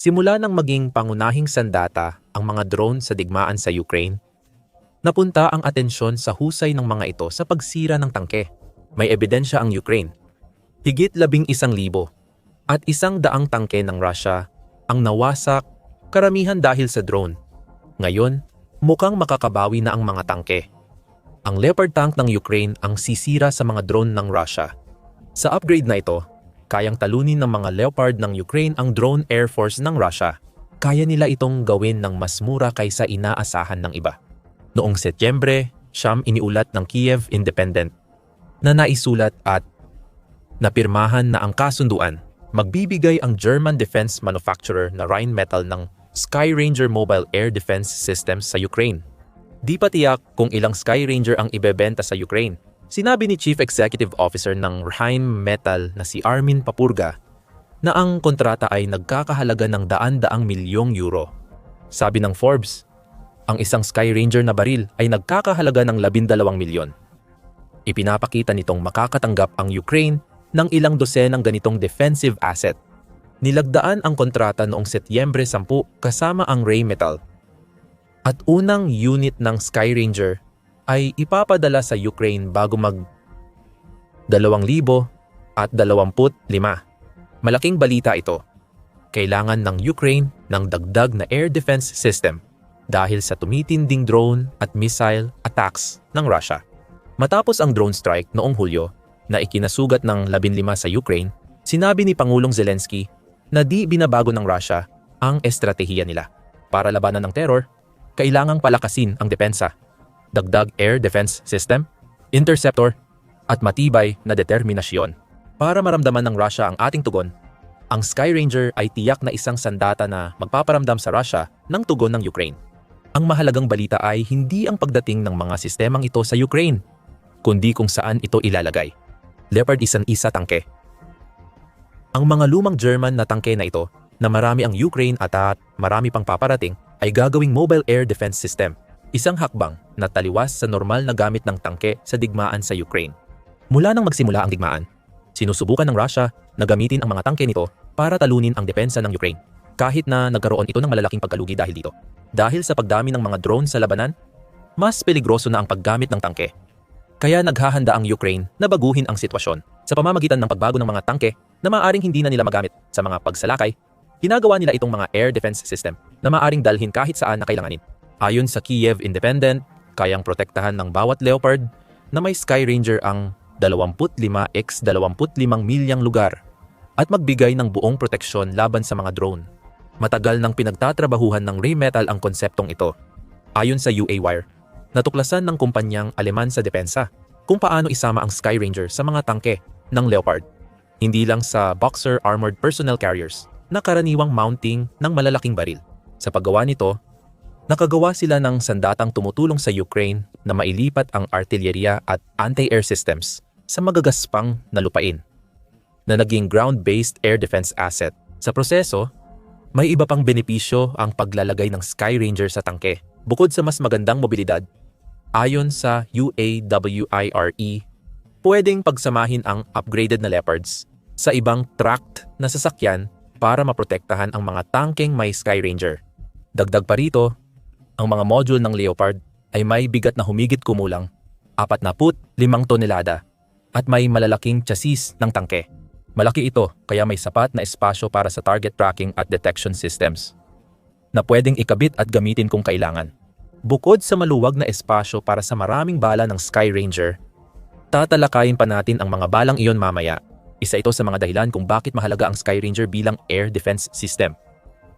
Simula nang maging pangunahing sandata ang mga drone sa digmaan sa Ukraine, napunta ang atensyon sa husay ng mga ito sa pagsira ng tangke. May ebidensya ang Ukraine. Higit labing isang libo at isang daang tangke ng Russia ang nawasak karamihan dahil sa drone. Ngayon, mukhang makakabawi na ang mga tangke. Ang Leopard tank ng Ukraine ang sisira sa mga drone ng Russia. Sa upgrade na ito, kayang talunin ng mga Leopard ng Ukraine ang drone air force ng Russia. Kaya nila itong gawin ng mas mura kaysa inaasahan ng iba. Noong Setyembre, siyam iniulat ng Kiev Independent na naisulat at napirmahan na ang kasunduan. Magbibigay ang German defense manufacturer na Rheinmetall ng Sky Ranger Mobile Air Defense Systems sa Ukraine. Di pa tiyak kung ilang Sky Ranger ang ibebenta sa Ukraine. Sinabi ni Chief Executive Officer ng Rheinmetall na si Armin Papurga na ang kontrata ay nagkakahalaga ng daan-daang milyong euro. Sabi ng Forbes, ang isang Sky Ranger na baril ay nagkakahalaga ng 12 milyon. Ipinapakita nitong makakatanggap ang Ukraine ng ilang dosenang ganitong defensive asset nilagdaan ang kontrata noong Setyembre 10 kasama ang Rheinmetall. At unang unit ng Sky Ranger ay ipapadala sa Ukraine bago mag 2025. Malaking balita ito. Kailangan ng Ukraine ng dagdag na air defense system dahil sa tumitinding drone at missile attacks ng Russia. Matapos ang drone strike noong Hulyo na ikinasugat ng 15 sa Ukraine, sinabi ni Pangulong Zelensky na di binabago ng Russia ang estratehiya nila. Para labanan ng terror, kailangang palakasin ang depensa, dagdag air defense system, interceptor, at matibay na determinasyon. Para maramdaman ng Russia ang ating tugon, ang Sky Ranger ay tiyak na isang sandata na magpaparamdam sa Russia ng tugon ng Ukraine. Ang mahalagang balita ay hindi ang pagdating ng mga sistemang ito sa Ukraine, kundi kung saan ito ilalagay. Leopard isan isa tangke. Ang mga lumang German na tangke na ito, na marami ang Ukraine at at marami pang paparating, ay gagawing mobile air defense system, isang hakbang na taliwas sa normal na gamit ng tangke sa digmaan sa Ukraine. Mula nang magsimula ang digmaan, sinusubukan ng Russia na gamitin ang mga tangke nito para talunin ang depensa ng Ukraine, kahit na nagkaroon ito ng malalaking pagkalugi dahil dito. Dahil sa pagdami ng mga drone sa labanan, mas peligroso na ang paggamit ng tangke kaya naghahanda ang Ukraine na baguhin ang sitwasyon sa pamamagitan ng pagbago ng mga tangke na maaaring hindi na nila magamit sa mga pagsalakay. Ginagawa nila itong mga air defense system na maaaring dalhin kahit saan na kailanganin. Ayon sa Kiev Independent, kayang protektahan ng bawat Leopard na may Sky Ranger ang 25x 25 milyang lugar at magbigay ng buong proteksyon laban sa mga drone. Matagal nang pinagtatrabahuhan ng Rheinmetall ang konseptong ito. Ayon sa UA Wire, natuklasan ng kumpanyang Aleman sa depensa kung paano isama ang Sky Ranger sa mga tangke ng Leopard. Hindi lang sa Boxer Armored Personnel Carriers na karaniwang mounting ng malalaking baril. Sa paggawa nito, nakagawa sila ng sandatang tumutulong sa Ukraine na mailipat ang artilleria at anti-air systems sa magagaspang na lupain na naging ground-based air defense asset. Sa proseso, may iba pang benepisyo ang paglalagay ng Sky Ranger sa tangke. Bukod sa mas magandang mobilidad, Ayon sa UAWIRE, pwedeng pagsamahin ang upgraded na Leopards sa ibang tracked na sasakyan para maprotektahan ang mga tangkeng may Sky Ranger. Dagdag pa rito, ang mga module ng Leopard ay may bigat na humigit kumulang 45 tonelada at may malalaking chassis ng tangke. Malaki ito kaya may sapat na espasyo para sa target tracking at detection systems na pwedeng ikabit at gamitin kung kailangan. Bukod sa maluwag na espasyo para sa maraming bala ng Sky Ranger, tatalakayin pa natin ang mga balang iyon mamaya. Isa ito sa mga dahilan kung bakit mahalaga ang Sky Ranger bilang air defense system.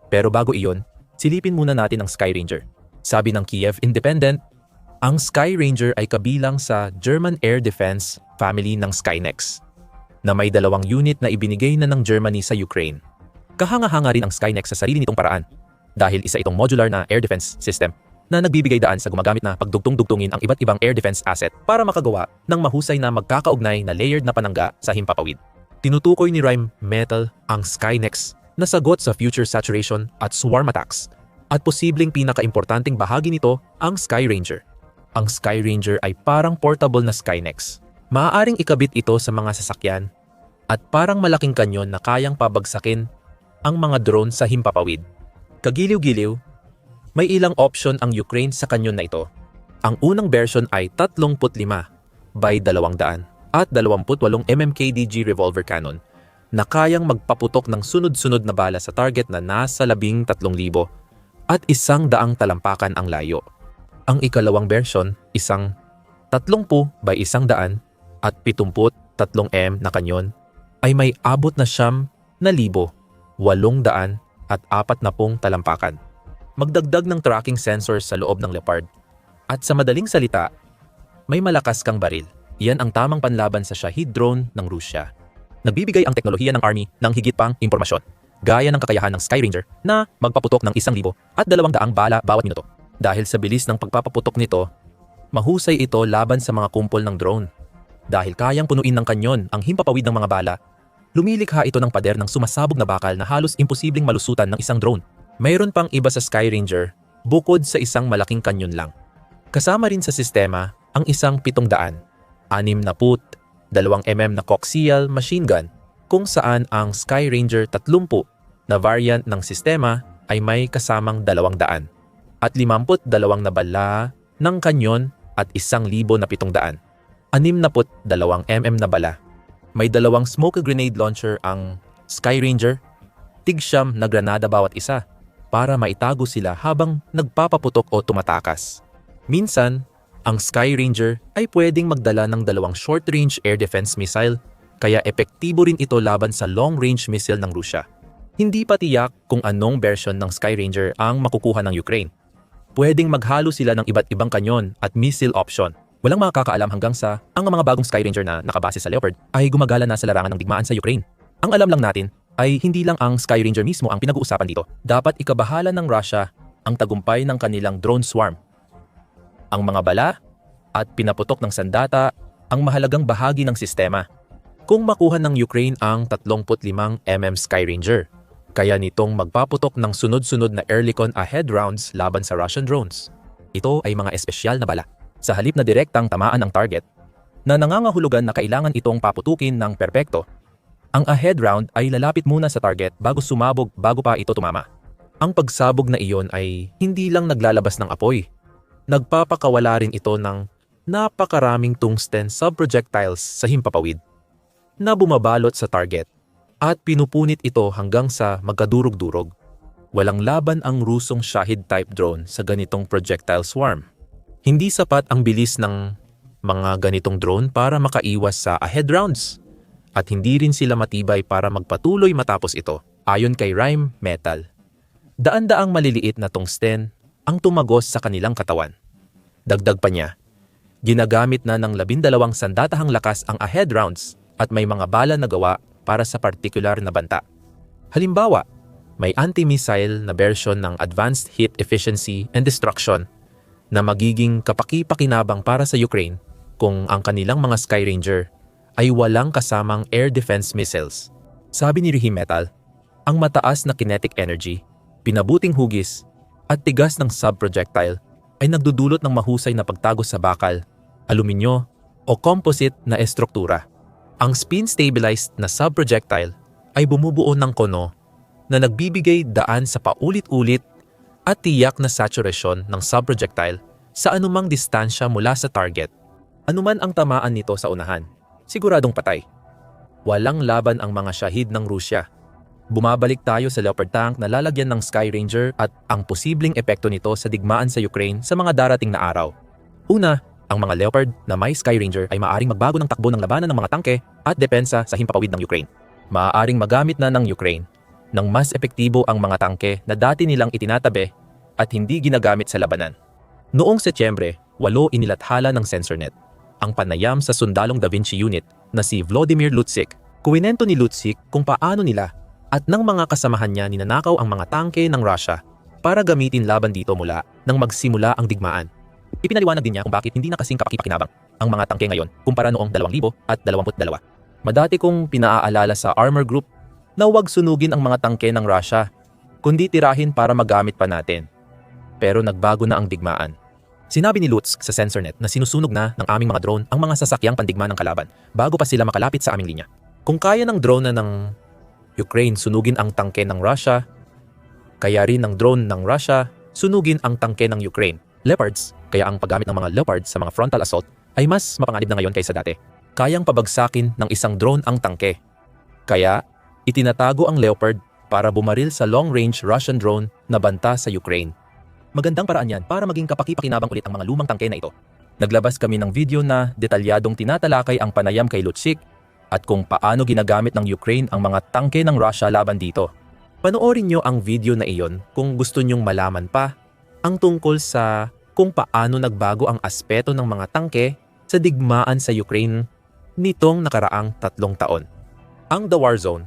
Pero bago iyon, silipin muna natin ang Sky Ranger. Sabi ng Kiev Independent, ang Sky Ranger ay kabilang sa German Air Defense family ng Skynex, na may dalawang unit na ibinigay na ng Germany sa Ukraine. Kahanga-hanga rin ang Skynex sa sarili nitong paraan dahil isa itong modular na air defense system na nagbibigay daan sa gumagamit na pagdugtong-dugtungin ang iba't ibang air defense asset para makagawa ng mahusay na magkakaugnay na layered na panangga sa himpapawid. Tinutukoy ni Rhyme Metal ang Skynex na sagot sa future saturation at swarm attacks at posibleng pinakaimportanteng bahagi nito ang Sky Ranger. Ang Sky Ranger ay parang portable na Skynex. Maaaring ikabit ito sa mga sasakyan at parang malaking kanyon na kayang pabagsakin ang mga drone sa himpapawid. Kagiliw-giliw, may ilang option ang Ukraine sa kanyon na ito. Ang unang version ay 35 by 200 at 28 MMKDG revolver cannon na kayang magpaputok ng sunod-sunod na bala sa target na nasa 13,000 at isang daang talampakan ang layo. Ang ikalawang version, isang 30 by isang daan at 73M na kanyon ay may abot na siyam na libo, walong daan at apat na pong talampakan. Magdagdag ng tracking sensors sa loob ng Leopard. At sa madaling salita, may malakas kang baril. Iyan ang tamang panlaban sa Shahid drone ng Rusya. Nagbibigay ang teknolohiya ng Army ng higit pang impormasyon, gaya ng kakayahan ng Sky Ranger na magpaputok ng isang libo at dalawang daang bala bawat minuto. Dahil sa bilis ng pagpapaputok nito, mahusay ito laban sa mga kumpol ng drone. Dahil kayang punuin ng kanyon ang himpapawid ng mga bala, lumilikha ito ng pader ng sumasabog na bakal na halos imposibleng malusutan ng isang drone. Mayroon pang iba sa Sky Ranger bukod sa isang malaking kanyon lang. Kasama rin sa sistema ang isang 700, 6 na put, 2 mm na coaxial machine gun kung saan ang Sky Ranger 30 na variant ng sistema ay may kasamang 200 at 52 na bala ng kanyon at 1,000 na 700. 62 mm na bala. May dalawang smoke grenade launcher ang Sky Ranger, tigsyam na granada bawat isa para maitago sila habang nagpapaputok o tumatakas. Minsan, ang Sky Ranger ay pwedeng magdala ng dalawang short-range air defense missile kaya epektibo rin ito laban sa long-range missile ng Rusya. Hindi pa tiyak kung anong version ng Sky Ranger ang makukuha ng Ukraine. Pwedeng maghalo sila ng iba't ibang kanyon at missile option. Walang makakaalam hanggang sa ang mga bagong Sky Ranger na nakabase sa Leopard ay gumagala na sa larangan ng digmaan sa Ukraine. Ang alam lang natin ay hindi lang ang Sky Ranger mismo ang pinag-uusapan dito. Dapat ikabahala ng Russia ang tagumpay ng kanilang drone swarm. Ang mga bala at pinaputok ng sandata ang mahalagang bahagi ng sistema. Kung makuha ng Ukraine ang 35mm Sky Ranger, kaya nitong magpaputok ng sunod-sunod na Airlicon ahead rounds laban sa Russian drones. Ito ay mga espesyal na bala sa halip na direktang tamaan ang target na nangangahulugan na kailangan itong paputukin ng perpekto. Ang ahead round ay lalapit muna sa target bago sumabog bago pa ito tumama. Ang pagsabog na iyon ay hindi lang naglalabas ng apoy. Nagpapakawala rin ito ng napakaraming tungsten subprojectiles sa himpapawid na bumabalot sa target at pinupunit ito hanggang sa magkadurog-durog. Walang laban ang Rusong Shahid type drone sa ganitong projectile swarm. Hindi sapat ang bilis ng mga ganitong drone para makaiwas sa ahead rounds at hindi rin sila matibay para magpatuloy matapos ito ayon kay Rhyme Metal. Daan-daang maliliit na tungsten ang tumagos sa kanilang katawan. Dagdag pa niya, ginagamit na ng labindalawang sandatahang lakas ang ahead rounds at may mga bala na gawa para sa partikular na banta. Halimbawa, may anti-missile na version ng Advanced Hit Efficiency and Destruction na magiging kapaki-pakinabang para sa Ukraine kung ang kanilang mga Sky Ranger ay walang kasamang air defense missiles. Sabi ni Rahim Metal, ang mataas na kinetic energy, pinabuting hugis, at tigas ng subprojectile ay nagdudulot ng mahusay na pagtago sa bakal, aluminyo, o composite na estruktura. Ang spin-stabilized na subprojectile ay bumubuo ng kono na nagbibigay daan sa paulit-ulit at tiyak na saturation ng subprojectile sa anumang distansya mula sa target. Anuman ang tamaan nito sa unahan, siguradong patay. Walang laban ang mga shahid ng Rusya. Bumabalik tayo sa Leopard tank na lalagyan ng Sky Ranger at ang posibleng epekto nito sa digmaan sa Ukraine sa mga darating na araw. Una, ang mga Leopard na may Sky Ranger ay maaaring magbago ng takbo ng labanan ng mga tangke at depensa sa himpapawid ng Ukraine. Maaaring magamit na ng Ukraine nang mas epektibo ang mga tangke na dati nilang itinatabi at hindi ginagamit sa labanan. Noong Setyembre, walo inilathala ng SensorNet, ang panayam sa sundalong Da Vinci unit na si Vladimir Lutsik. Kuwinento ni Lutsik kung paano nila at ng mga kasamahan niya ninanakaw ang mga tangke ng Russia para gamitin laban dito mula nang magsimula ang digmaan. Ipinaliwanag din niya kung bakit hindi nakasing kapakipakinabang ang mga tangke ngayon kumpara noong 2022. Madati kong pinaaalala sa armor group na huwag sunugin ang mga tangke ng Russia, kundi tirahin para magamit pa natin. Pero nagbago na ang digmaan. Sinabi ni Lutz sa SensorNet na sinusunog na ng aming mga drone ang mga sasakyang pandigma ng kalaban bago pa sila makalapit sa aming linya. Kung kaya ng drone na ng Ukraine sunugin ang tangke ng Russia, kaya rin ng drone ng Russia sunugin ang tangke ng Ukraine. Leopards, kaya ang paggamit ng mga Leopards sa mga frontal assault ay mas mapanganib na ngayon kaysa dati. Kayang pabagsakin ng isang drone ang tangke. Kaya, itinatago ang Leopard para bumaril sa long-range Russian drone na banta sa Ukraine. Magandang paraan yan para maging kapaki-pakinabang ulit ang mga lumang tangke na ito. Naglabas kami ng video na detalyadong tinatalakay ang panayam kay Lutschik at kung paano ginagamit ng Ukraine ang mga tangke ng Russia laban dito. Panoorin nyo ang video na iyon kung gusto nyong malaman pa ang tungkol sa kung paano nagbago ang aspeto ng mga tangke sa digmaan sa Ukraine nitong nakaraang tatlong taon. Ang The War Zone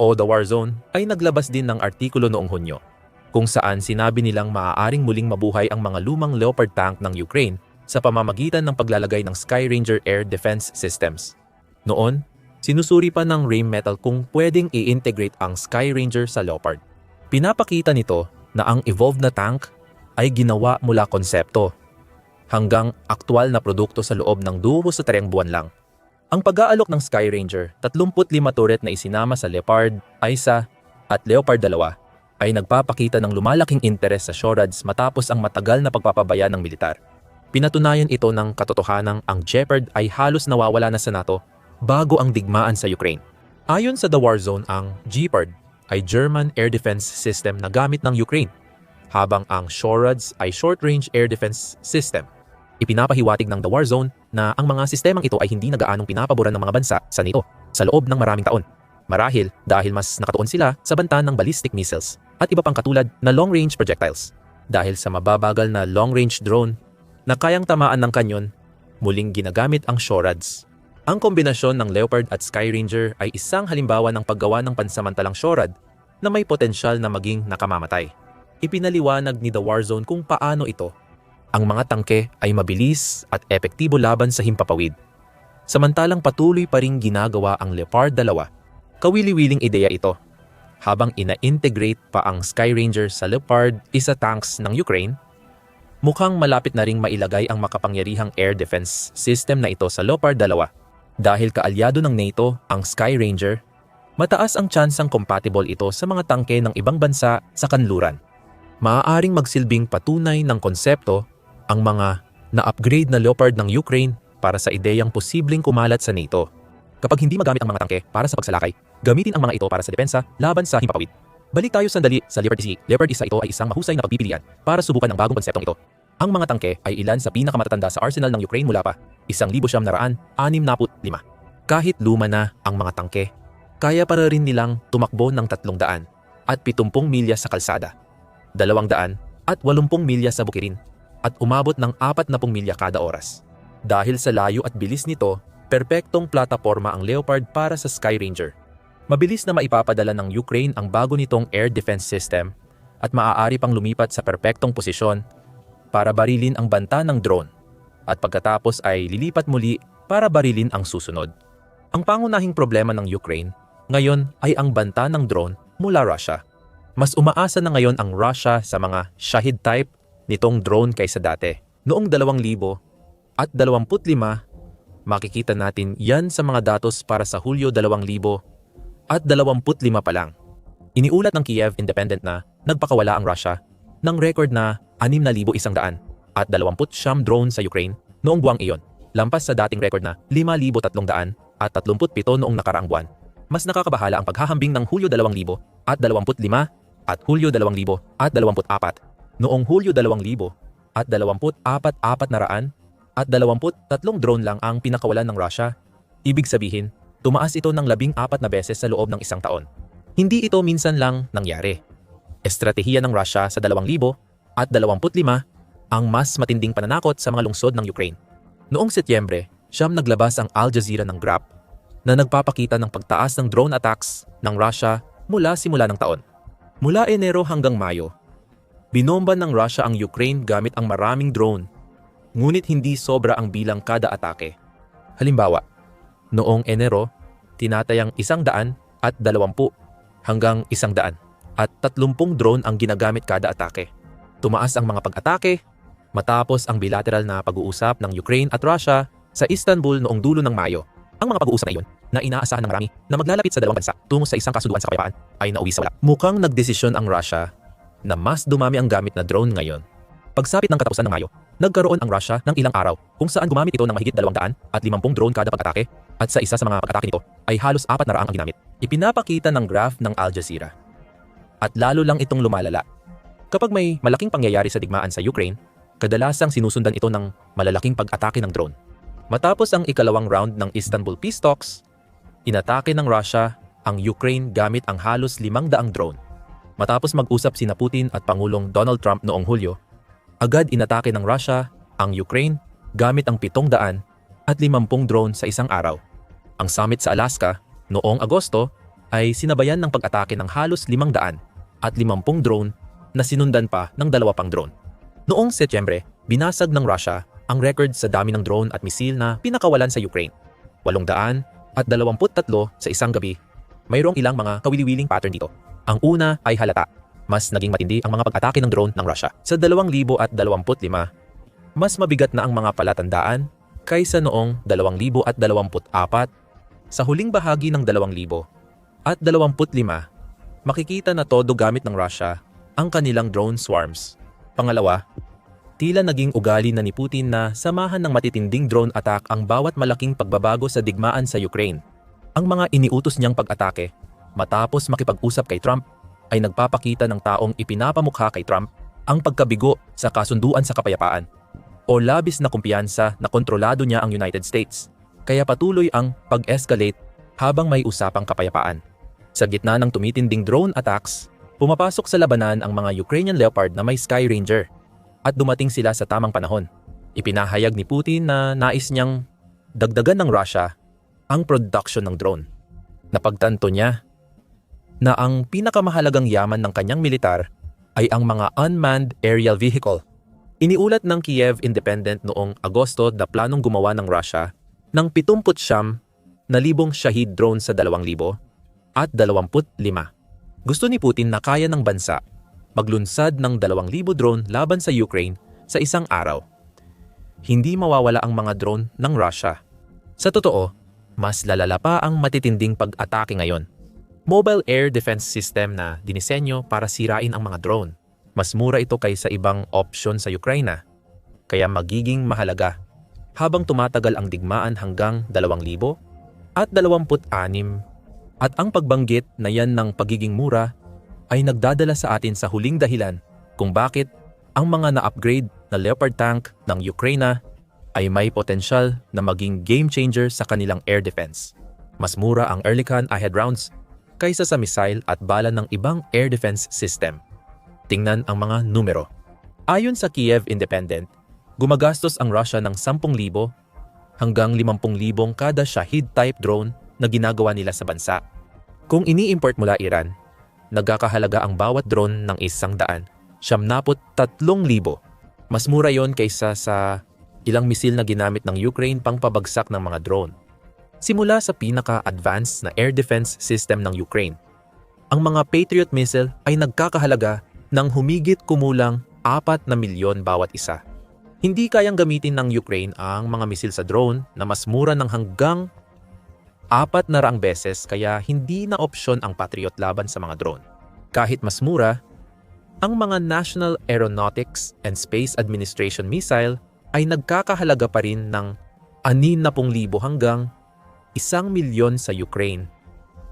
o The War Zone ay naglabas din ng artikulo noong Hunyo kung saan sinabi nilang maaaring muling mabuhay ang mga lumang Leopard tank ng Ukraine sa pamamagitan ng paglalagay ng Sky Ranger Air Defense Systems. Noon, sinusuri pa ng Rheinmetall kung pwedeng i-integrate ang Sky Ranger sa Leopard. Pinapakita nito na ang evolved na tank ay ginawa mula konsepto hanggang aktwal na produkto sa loob ng 2 sa 3 buwan lang. Ang pag-aalok ng Sky Ranger, 35 turret na isinama sa Leopard, Isa at Leopard 2 ay nagpapakita ng lumalaking interes sa Shorads matapos ang matagal na pagpapabaya ng militar. Pinatunayan ito ng katotohanang ang Jeopard ay halos nawawala na sa NATO bago ang digmaan sa Ukraine. Ayon sa The War Zone, ang Jeopard ay German air defense system na gamit ng Ukraine, habang ang Shorads ay short-range air defense system. Ipinapahiwatig ng The War Zone na ang mga sistemang ito ay hindi nagaanong pinapaboran ng mga bansa sa NATO sa loob ng maraming taon. Marahil dahil mas nakatuon sila sa banta ng ballistic missiles at iba pang katulad na long-range projectiles. Dahil sa mababagal na long-range drone na kayang tamaan ng kanyon, muling ginagamit ang Shorads. Ang kombinasyon ng Leopard at Sky Ranger ay isang halimbawa ng paggawa ng pansamantalang Shorad na may potensyal na maging nakamamatay. Ipinaliwanag ni The Warzone kung paano ito. Ang mga tangke ay mabilis at epektibo laban sa himpapawid. Samantalang patuloy pa ring ginagawa ang Leopard 2. Kawili-wiling ideya ito. Habang ina-integrate pa ang Sky Ranger sa Leopard isa tanks ng Ukraine, mukhang malapit na ring mailagay ang makapangyarihang air defense system na ito sa Leopard 2. Dahil kaalyado ng NATO ang Sky Ranger, mataas ang tsansang compatible ito sa mga tangke ng ibang bansa sa kanluran. Maaaring magsilbing patunay ng konsepto ang mga na-upgrade na Leopard ng Ukraine para sa ideyang posibleng kumalat sa NATO. Kapag hindi magamit ang mga tangke para sa pagsalakay, gamitin ang mga ito para sa depensa laban sa himpapawid. Balik tayo sandali sa Leopard Isa. Leopard Isa ito ay isang mahusay na pagpipilian para subukan ang bagong konseptong ito. Ang mga tangke ay ilan sa pinakamatatanda sa arsenal ng Ukraine mula pa, isang libo siyam naraan, anim naput lima. Kahit luma na ang mga tangke, kaya para rin nilang tumakbo ng tatlong daan at pitumpong milya sa kalsada, dalawang daan at walumpung milya sa bukirin, at umabot ng apat na milya kada oras. Dahil sa layo at bilis nito, perpektong plataforma ang Leopard para sa Sky Ranger. Mabilis na maipapadala ng Ukraine ang bago nitong air defense system at maaari pang lumipat sa perpektong posisyon para barilin ang banta ng drone at pagkatapos ay lilipat muli para barilin ang susunod. Ang pangunahing problema ng Ukraine ngayon ay ang banta ng drone mula Russia. Mas umaasa na ngayon ang Russia sa mga Shahid type nitong drone kaysa dati. Noong 2000 at 25, makikita natin yan sa mga datos para sa Hulyo 2000 at 25 pa lang. Iniulat ng Kiev Independent na nagpakawala ang Russia ng record na 6,100 at 20 drone sa Ukraine noong buwang iyon, lampas sa dating record na 5,300 at 37 noong nakaraang buwan. Mas nakakabahala ang paghahambing ng Hulyo 2000 at 25 at Hulyo 2000 at 24. Noong Hulyo 2000 at 24 na raan at 23 drone lang ang pinakawalan ng Russia. Ibig sabihin, tumaas ito ng 14 na beses sa loob ng isang taon. Hindi ito minsan lang nangyari. Estratehiya ng Russia sa 2000 at 25 ang mas matinding pananakot sa mga lungsod ng Ukraine. Noong Setyembre, siyam naglabas ang Al Jazeera ng graph na nagpapakita ng pagtaas ng drone attacks ng Russia mula simula ng taon. Mula Enero hanggang Mayo, binomba ng Russia ang Ukraine gamit ang maraming drone, ngunit hindi sobra ang bilang kada atake. Halimbawa, noong Enero, tinatayang isang daan at dalawampu hanggang isang daan at tatlumpung drone ang ginagamit kada atake. Tumaas ang mga pag-atake matapos ang bilateral na pag-uusap ng Ukraine at Russia sa Istanbul noong dulo ng Mayo. Ang mga pag-uusap na iyon, na inaasahan ng marami na maglalapit sa dalawang bansa tungo sa isang kasunduan sa kapayapaan, ay nauwi sa wala. Mukhang nagdesisyon ang Russia na mas dumami ang gamit na drone ngayon. Pagsapit ng katapusan ng Mayo, nagkaroon ang Russia ng ilang araw kung saan gumamit ito ng mahigit 200 at 50 drone kada pag-atake at sa isa sa mga pag-atake nito ay halos apat na raang ang ginamit. Ipinapakita ng graph ng Al Jazeera. At lalo lang itong lumalala. Kapag may malaking pangyayari sa digmaan sa Ukraine, kadalasang sinusundan ito ng malalaking pag-atake ng drone. Matapos ang ikalawang round ng Istanbul peace talks, inatake ng Russia ang Ukraine gamit ang halos 500 drone. Matapos mag-usap sina Putin at Pangulong Donald Trump noong Hulyo, agad inatake ng Russia ang Ukraine gamit ang 700 at 50 drone sa isang araw. Ang summit sa Alaska noong Agosto ay sinabayan ng pag-atake ng halos 500 at 50 drone na sinundan pa ng dalawa pang drone. Noong Setyembre, binasag ng Russia ang record sa dami ng drone at misil na pinakawalan sa Ukraine. 800 at 23 sa isang gabi. Mayroong ilang mga kawili-wiling pattern dito. Ang una ay halata. Mas naging matindi ang mga pag-atake ng drone ng Russia. Sa 2025, mas mabigat na ang mga palatandaan kaysa noong 2024 sa huling bahagi ng 2000 at 25, makikita na todo gamit ng Russia ang kanilang drone swarms. Pangalawa, tila naging ugali na ni Putin na samahan ng matitinding drone attack ang bawat malaking pagbabago sa digmaan sa Ukraine. Ang mga iniutos niyang pag-atake matapos makipag-usap kay Trump ay nagpapakita ng taong ipinapamukha kay Trump ang pagkabigo sa kasunduan sa kapayapaan o labis na kumpiyansa na kontrolado niya ang United States. Kaya patuloy ang pag-escalate habang may usapang kapayapaan. Sa gitna ng tumitinding drone attacks, pumapasok sa labanan ang mga Ukrainian Leopard na may Sky Ranger at dumating sila sa tamang panahon. Ipinahayag ni Putin na nais niyang dagdagan ng Russia ang production ng drone. Napagtanto niya na ang pinakamahalagang yaman ng kanyang militar ay ang mga unmanned aerial vehicle. Iniulat ng Kiev Independent noong Agosto na planong gumawa ng Russia ng 70 na libong Shahid drone sa 2,000 at 25. Gusto ni Putin na kaya ng bansa maglunsad ng 2,000 drone laban sa Ukraine sa isang araw. Hindi mawawala ang mga drone ng Russia. Sa totoo, mas lalala pa ang matitinding pag-atake ngayon mobile air defense system na dinisenyo para sirain ang mga drone. Mas mura ito kaysa ibang option sa Ukraine, kaya magiging mahalaga habang tumatagal ang digmaan hanggang 2,000 at 26 at ang pagbanggit na yan ng pagiging mura ay nagdadala sa atin sa huling dahilan kung bakit ang mga na-upgrade na Leopard tank ng Ukraine ay may potensyal na maging game changer sa kanilang air defense. Mas mura ang Ehrlichman Ahead rounds kaysa sa missile at bala ng ibang air defense system. Tingnan ang mga numero. Ayon sa Kiev Independent, gumagastos ang Russia ng 10,000 hanggang 50,000 kada Shahid-type drone na ginagawa nila sa bansa. Kung ini-import mula Iran, nagkakahalaga ang bawat drone ng isang daan, siyamnapot tatlong libo. Mas mura yon kaysa sa ilang misil na ginamit ng Ukraine pang pabagsak ng mga drone simula sa pinaka-advanced na air defense system ng Ukraine. Ang mga Patriot missile ay nagkakahalaga ng humigit kumulang 4 na milyon bawat isa. Hindi kayang gamitin ng Ukraine ang mga misil sa drone na mas mura ng hanggang apat na rang beses kaya hindi na opsyon ang Patriot laban sa mga drone. Kahit mas mura, ang mga National Aeronautics and Space Administration missile ay nagkakahalaga pa rin ng 60,000 hanggang isang milyon sa Ukraine.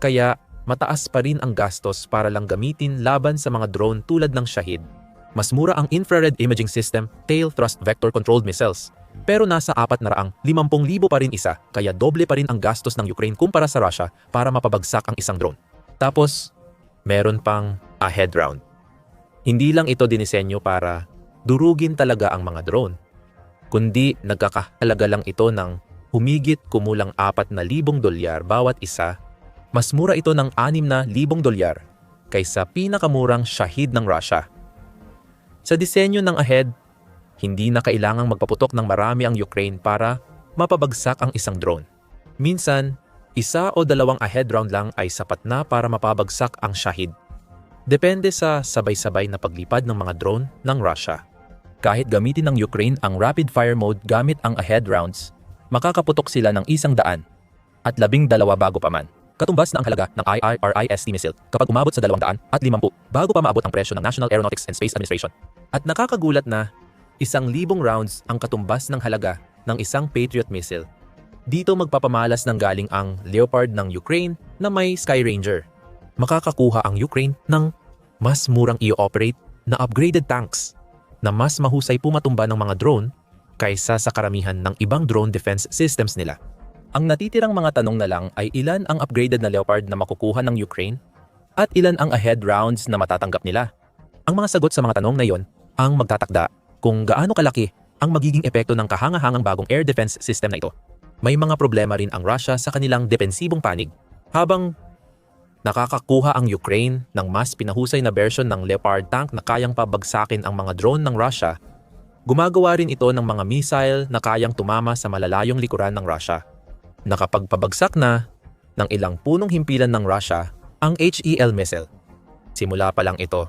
Kaya mataas pa rin ang gastos para lang gamitin laban sa mga drone tulad ng Shahid. Mas mura ang infrared imaging system, tail thrust vector controlled missiles. Pero nasa apat na raang 50,000 pa rin isa, kaya doble pa rin ang gastos ng Ukraine kumpara sa Russia para mapabagsak ang isang drone. Tapos, meron pang a head round. Hindi lang ito dinisenyo para durugin talaga ang mga drone, kundi nagkakahalaga lang ito ng humigit kumulang 4,000 dolyar bawat isa, mas mura ito ng 6,000 dolyar kaysa pinakamurang Shahid ng Russia. Sa disenyo ng Ahead, hindi na kailangang magpaputok ng marami ang Ukraine para mapabagsak ang isang drone. Minsan, isa o dalawang ahead round lang ay sapat na para mapabagsak ang Shahid. Depende sa sabay-sabay na paglipad ng mga drone ng Russia. Kahit gamitin ng Ukraine ang rapid fire mode gamit ang ahead rounds, makakaputok sila ng isang daan, at labing dalawa bago pa man. Katumbas na ang halaga ng IRIST missile kapag umabot sa 200 at 50 bago pa maabot ang presyo ng National Aeronautics and Space Administration. At nakakagulat na isang libong rounds ang katumbas ng halaga ng isang Patriot missile. Dito magpapamalas ng galing ang Leopard ng Ukraine na may Sky Ranger. Makakakuha ang Ukraine ng mas murang i-operate na upgraded tanks na mas mahusay pumatumba ng mga drone kaysa sa karamihan ng ibang drone defense systems nila. Ang natitirang mga tanong na lang ay ilan ang upgraded na Leopard na makukuha ng Ukraine at ilan ang ahead rounds na matatanggap nila. Ang mga sagot sa mga tanong na iyon ang magtatakda kung gaano kalaki ang magiging epekto ng kahangahangang bagong air defense system na ito. May mga problema rin ang Russia sa kanilang depensibong panig habang nakakakuha ang Ukraine ng mas pinahusay na version ng Leopard tank na kayang pabagsakin ang mga drone ng Russia, gumagawa rin ito ng mga missile na kayang tumama sa malalayong likuran ng Russia. Nakapagpabagsak na ng ilang punong himpilan ng Russia ang HEL missile. Simula pa lang ito.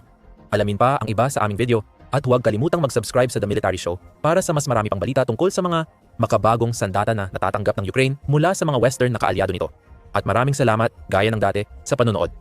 Alamin pa ang iba sa aming video at huwag kalimutang mag-subscribe sa The Military Show para sa mas marami pang balita tungkol sa mga makabagong sandata na natatanggap ng Ukraine mula sa mga Western na kaalyado nito. At maraming salamat, gaya ng dati, sa panonood.